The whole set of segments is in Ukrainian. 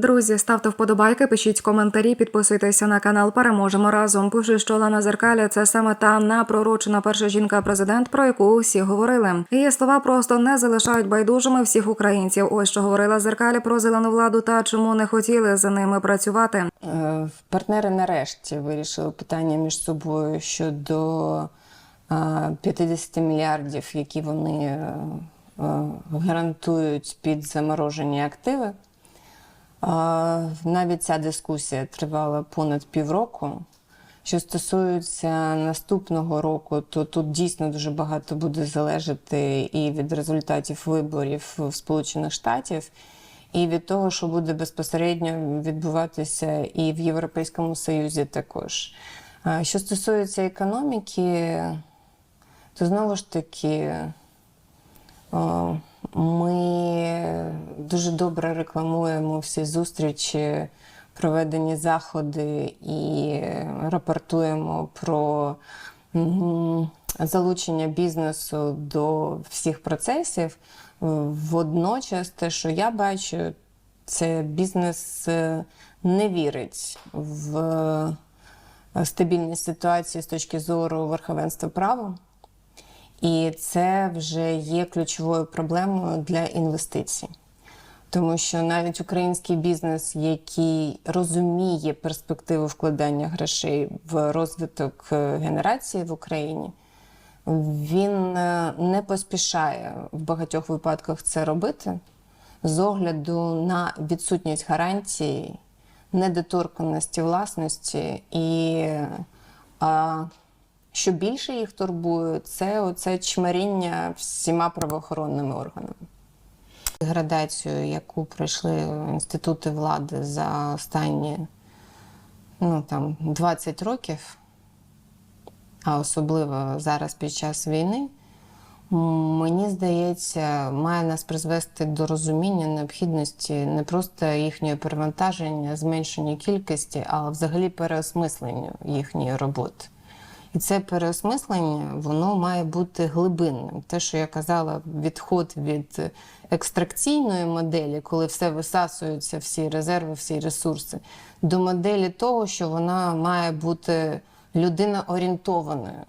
Друзі, ставте вподобайки, пишіть коментарі, підписуйтеся на канал. Переможемо разом. Пише, що Лана Зеркаля це саме та напророчена перша жінка-президент, про яку усі говорили. Її слова просто не залишають байдужими всіх українців. Ось що говорила Зеркаля про зелену владу та чому не хотіли за ними працювати. Е, Партнери нарешті вирішили питання між собою щодо е, 50 мільярдів, які вони е, е, гарантують під заморожені активи. Навіть ця дискусія тривала понад півроку. Що стосується наступного року, то тут дійсно дуже багато буде залежати і від результатів виборів в Сполучених Штатів, і від того, що буде безпосередньо відбуватися і в Європейському Союзі також. Що стосується економіки, то знову ж таки ми дуже добре рекламуємо всі зустрічі, проведені заходи і рапортуємо про залучення бізнесу до всіх процесів. Водночас, те, що я бачу, це бізнес е, не вірить в е, стабільність ситуації з точки зору верховенства права. І це вже є ключовою проблемою для інвестицій. Тому що навіть український бізнес, який розуміє перспективу вкладання грошей в розвиток е, генерації в Україні, він е, не поспішає в багатьох випадках це робити з огляду на відсутність гарантій, недоторканості власності і а, що більше їх турбує, це оце чмаріння всіма правоохоронними органами. Градацію, яку пройшли інститути влади за останні ну, там, 20 років, а особливо зараз під час війни, мені здається, має нас призвести до розуміння необхідності не просто їхнього перевантаження, зменшення кількості, а взагалі переосмислення їхньої роботи. І це переосмислення воно має бути глибинним. Те, що я казала, відход від екстракційної моделі, коли все висасується, всі резерви, всі ресурси, до моделі того, що вона має бути людина орієнтованою.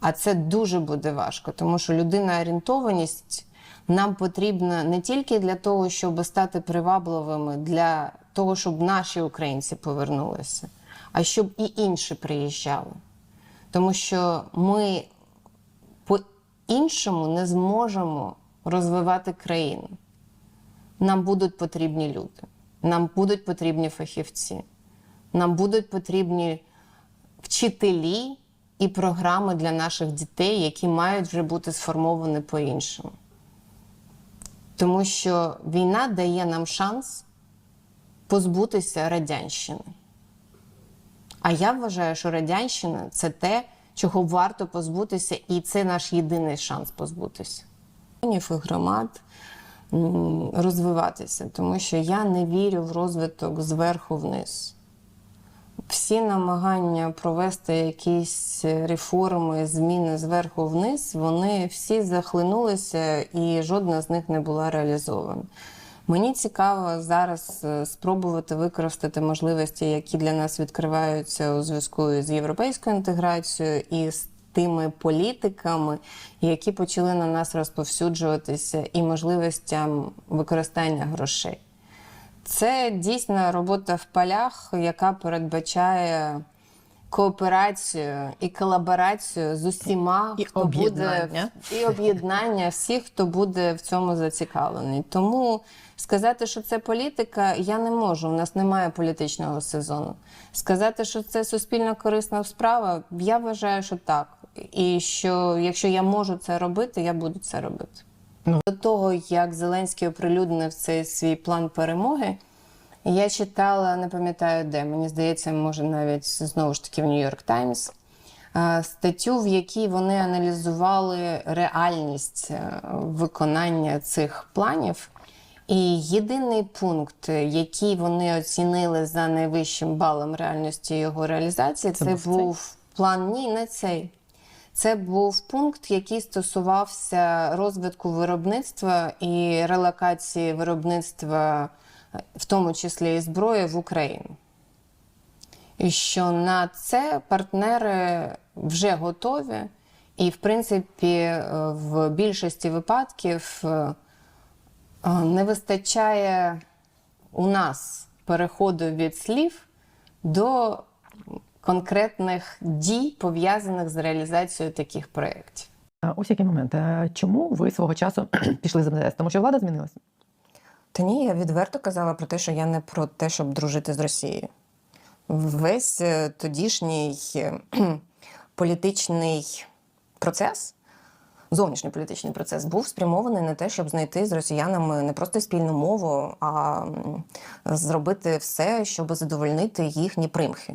А це дуже буде важко, тому що людина орієнтованість нам потрібна не тільки для того, щоб стати привабливими, для того, щоб наші українці повернулися, а щоб і інші приїжджали. Тому що ми по-іншому не зможемо розвивати країну. Нам будуть потрібні люди, нам будуть потрібні фахівці, нам будуть потрібні вчителі і програми для наших дітей, які мають вже бути сформовані по-іншому. Тому що війна дає нам шанс позбутися радянщини. А я вважаю, що радянщина це те, чого варто позбутися, і це наш єдиний шанс позбутися. І громад розвиватися, тому що я не вірю в розвиток зверху вниз. Всі намагання провести якісь реформи, зміни зверху вниз, вони всі захлинулися і жодна з них не була реалізована. Мені цікаво зараз е, спробувати використати можливості, які для нас відкриваються у зв'язку з європейською інтеграцією і з тими політиками, які почали на нас розповсюджуватися, і можливостям використання грошей. Це дійсна робота в полях, яка передбачає кооперацію і колаборацію з усіма, І хто буде і об'єднання всіх, хто буде в цьому зацікавлений. Тому сказати, що це політика, я не можу. У нас немає політичного сезону. Сказати, що це суспільно корисна справа, я вважаю, що так. І що якщо я можу це робити, я буду це робити. До того, як Зеленський оприлюднив цей свій план перемоги, я читала, не пам'ятаю де, мені здається, може навіть знову ж таки в Нью-Йорк Таймс, е, статтю, в якій вони аналізували реальність е, виконання цих планів. І єдиний пункт, який вони оцінили за найвищим балом реальності його реалізації, це, був цей? був план ні, не цей. Це був пункт, який стосувався розвитку виробництва і релокації виробництва в тому числі і зброї, в Україну. І що на це партнери вже готові, і, в принципі, е, в більшості випадків е, не вистачає у нас переходу від слів до конкретних дій, пов'язаних з реалізацією таких проєктів. Ось який момент. Е, Чому ви свого часу пішли з МЗС? Тому що влада змінилася? Та ні, я відверто казала про те, що я не про те, щоб дружити з Росією. Весь е, тодішній політичний процес, зовнішньополітичний процес, був спрямований на те, щоб знайти з росіянами не просто спільну мову, а зробити все, щоб задовольнити їхні примхи.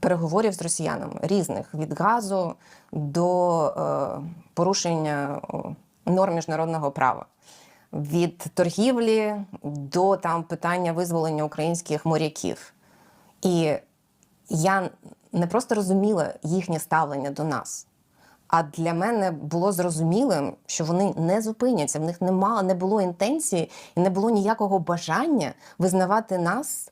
переговорів з росіянами різних від газу до е, порушення норм міжнародного права. Від торгівлі до там питання визволення українських моряків. І я не просто розуміла їхнє ставлення до нас. А для мене було зрозумілим, що вони не зупиняться. В них нема, не було інтенції і не було ніякого бажання визнавати нас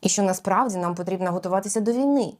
і що насправді нам потрібно готуватися до війни,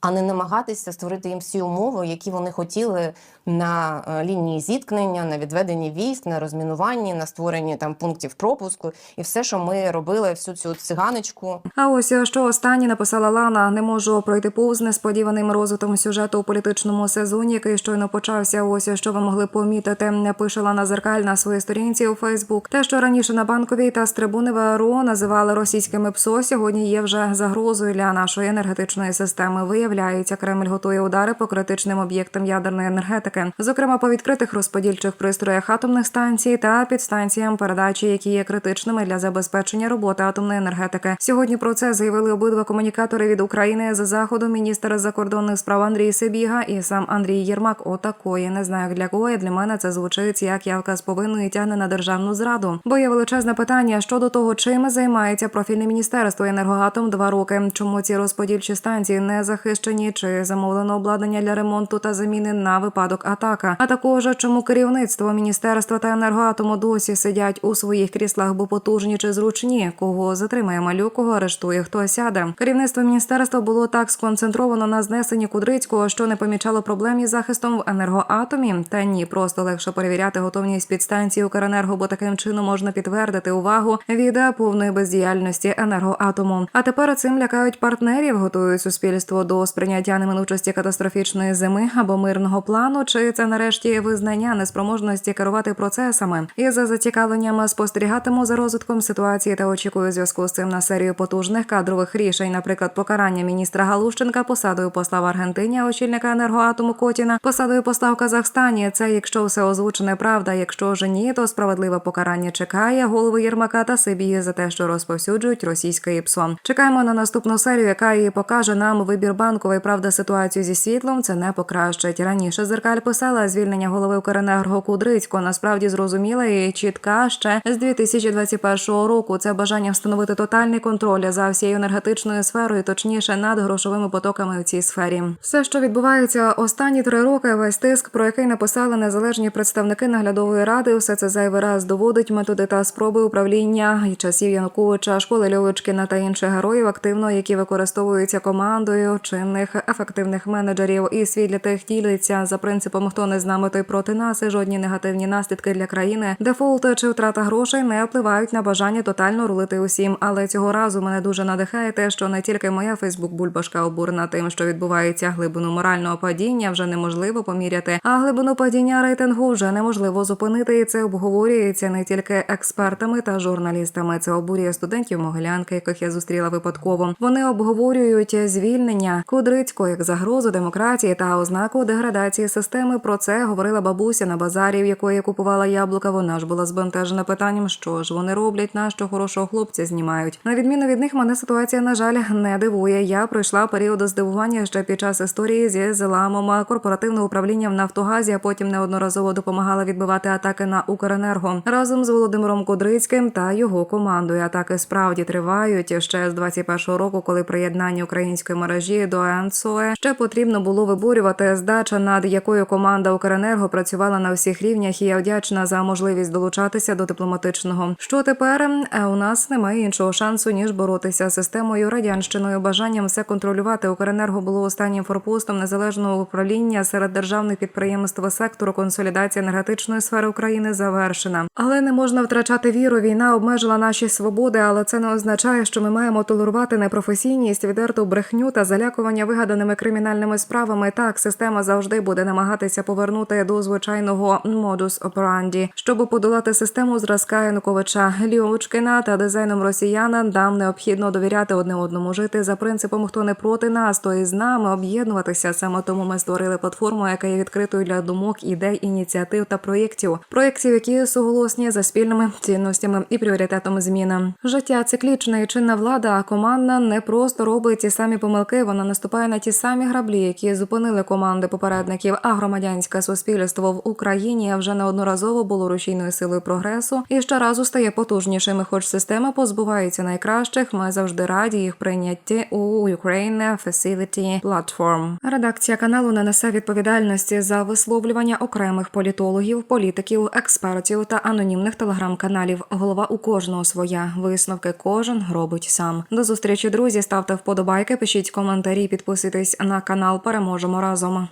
а не намагатися створити їм всі умови, які вони хотіли на е, лінії зіткнення, на відведенні військ, на розмінуванні, на створенні там пунктів пропуску і все, що ми робили, всю цю циганочку. А ось що останнє написала Лана. Не можу пройти повз несподіваним розвитком сюжету у політичному сезоні, який щойно почався. Ось що ви могли помітити. Не Пише Лана Зеркаль на своїй сторінці у Фейсбук. Те, що раніше на банковій та з трибуни ВРО називали російськими ПСО, сьогодні є вже загрозою для нашої енергетичної системи. Виявляється, Кремль готує удари по критичним об'єктам ядерної енергетики, зокрема по відкритих розподільчих пристроях атомних станцій та підстанціям передачі, які є критичними для забезпечення роботи атомної енергетики. Сьогодні про це заявили обидва комунікатори від України з заходу. Міністр закордонних справ Андрій Сибіга і сам Андрій Єрмак. Отакої не знаю для кого. Для мене це звучить як явка з повинною тягне на державну зраду. Бо є величезне питання щодо того, чим займається профільне міністерство енергоатом два роки. Чому ці розподільчі станції не захищені, чи замовлено обладнання для ремонту та заміни на випадок атака? А також чому керівництво міністерства та енергоатому досі сидять у своїх кріслах, бо потужні чи зручні? Кого затримає малюк, кого арештує, хто сяде? Керівництво міністерства було так сконцентровано на знесенні Кудрицького, що не помічало проблем із захистом в енергоатомі. Та ні, просто легше перевіряти готовність підстанції Укренерго, бо таким чином можна підтвердити увагу від повної бездіяльності енергоатому. А тепер цим лякають партнерів, готують суспільство до сприйняття неминучості катастрофічної зими або мирного плану. Чи це нарешті визнання неспроможності керувати процесами? І за зацікавленням спостерігатиму за розвитком ситуації та очікую зв'язку з цим на серію потужних кадрових рішень, наприклад, покарання міністра Галущенка посадою посла в Аргентині, очільника енергоатому Котіна, посадою посла в Казахстані. Це якщо все озвучене правда. Якщо ж ні, то справедливе покарання чекає голови Єрмака та Сибії за те, що розповсюджують російське ІПСО. Чекаємо на наступну серію, яка і покаже нам вибір банкової правда ситуацію зі світлом. Це не покращить. Раніше зеркаль писала звільнення голови Укренерго Кудрицького. Насправді зрозуміла і чітка ще з 2021 року. Це бажання встановити тотальний контроль за всією енергетичною сферою, точніше над грошовими потоками у цій сфері. Все, що відбувається останні три роки, весь тиск, про який написали незалежні представники наглядової ради, все це зайвий раз доводить методи та спроби управління і часів Януковича, школи Льовочкіна та інших героїв активно, які використовуються командою чи досвідчених ефективних менеджерів і світ для тих ділиться за принципом хто не з нами, той проти нас. І жодні негативні наслідки для країни, дефолт чи втрата грошей не впливають на бажання тотально рулити усім. Але цього разу мене дуже надихає те, що не тільки моя Фейсбук бульбашка обурена тим, що відбувається глибину морального падіння, вже неможливо поміряти, а глибину падіння рейтингу вже неможливо зупинити. І це обговорюється не тільки експертами та журналістами. Це обурює студентів Могилянки, яких я зустріла випадково. Вони обговорюють звільнення Кудрицького як загрозу демократії та ознаку деградації системи. Про це говорила бабуся на базарі, в якої купувала яблука. Вона ж була збентежена питанням, що ж вони роблять, на що хорошого хлопця знімають. На відміну від них, мене ситуація на жаль не дивує. Я пройшла період здивування ще під час історії зі зламом корпоративного управління в Нафтогазі, а потім неодноразово допомагала відбивати атаки на Укренерго разом з Володимиром Кудрицьким та його командою. Атаки справді тривають ще з 21-го року, коли приєднання української мережі до ЕНСОЕ ще потрібно було виборювати здача, над якою команда Укренерго працювала на всіх рівнях. І я вдячна за можливість долучатися до дипломатичного. Що тепер Е, у нас немає іншого шансу ніж боротися з системою радянщиною. Бажанням все контролювати Укренерго було останнім форпостом незалежного управління серед державних підприємств сектору. Консолідація енергетичної сфери України завершена. Але не можна втрачати віру. Війна обмежила наші свободи, але це не означає, що ми маємо толерувати непрофесійність, відверту брехню та залякування вигаданими кримінальними справами. Так, система завжди буде намагатися повернути до звичайного модус операнді, щоб подолати систему зразка Януковича Льовочкина та дизайном росіяна. Нам необхідно довіряти одне одному жити за принципом хто не проти нас, то і з нами об'єднуватися. Саме тому ми створили платформу, яка є відкритою для думок, ідей, ініціатив та проєктів. Проєктів, які суголосні за спільними цінностями і пріоритетом зміни. Життя циклічне і чинна влада, а командна не просто робить ті самі помилки. Вона наступає на ті самі граблі, які зупинили команди попередників. А громадянське суспільство в Україні вже неодноразово було рушійною силою прогресу і щоразу стає потужнішим. І Хоч система позбувається найкращих, ми завжди раді їх прийнятті у Ukraine Facility Platform. Редакція каналу не несе відповідальності за висловлювання окремих політологів, політиків, експертів та анонімних телеграм-каналів. Голова у кожного своя. Висновки кожен робить сам. До зустрічі, друзі. Ставте вподобайки, пишіть коментарі, підписуйтесь на канал. Переможемо разом.